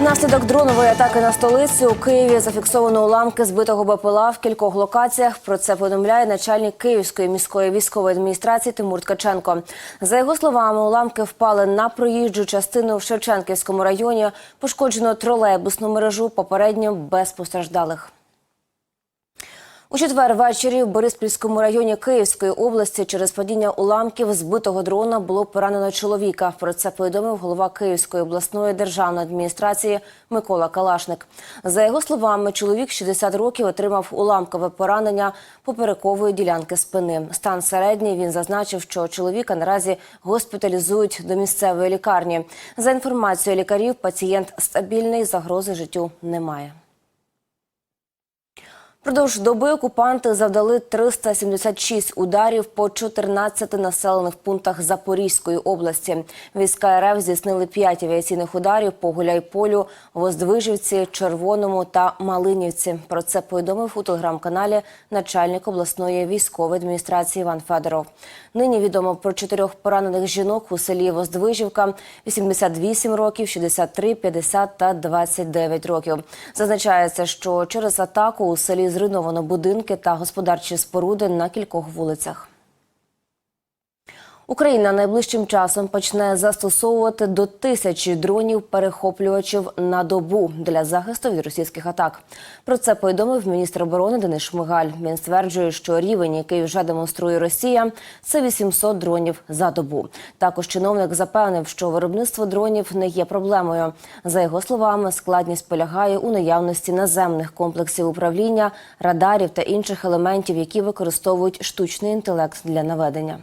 Внаслідок дронової атаки на столицю у Києві зафіксовано уламки збитого БПЛА в кількох локаціях. Про це повідомляє начальник Київської міської військової адміністрації Тимур Ткаченко. За його словами, уламки впали на проїжджу частину в Шевченківському районі. Пошкоджено тролейбусну мережу, попередньо без постраждалих. У четвер ввечері в Бориспільському районі Київської області через падіння уламків збитого дрона було поранено чоловіка. Про це повідомив голова Київської обласної державної адміністрації Микола Калашник. За його словами, чоловік 60 років отримав уламкове поранення поперекової ділянки спини. Стан середній він зазначив, що чоловіка наразі госпіталізують до місцевої лікарні. За інформацією лікарів, пацієнт стабільний, загрози життю немає. Продовж доби окупанти завдали 376 ударів по 14 населених пунктах Запорізької області. Війська РФ здійснили 5 авіаційних ударів по Гуляйполю, Воздвижівці, Червоному та Малинівці. Про це повідомив у телеграм-каналі начальник обласної військової адміністрації Іван Федоров. Нині відомо про чотирьох поранених жінок у селі Воздвижівка – 88 років, 63, 50 та 29 років. Зазначається, що через атаку у селі зруйновано будинки та господарчі споруди на кількох вулицях. Україна найближчим часом почне застосовувати до тисячі дронів-перехоплювачів на добу для захисту від російських атак. Про це повідомив міністр оборони Денис Шмигаль. Він стверджує, що рівень, який вже демонструє Росія, це 800 дронів за добу. Також чиновник запевнив, що виробництво дронів не є проблемою. За його словами, складність полягає у наявності наземних комплексів управління, радарів та інших елементів, які використовують штучний інтелект для наведення.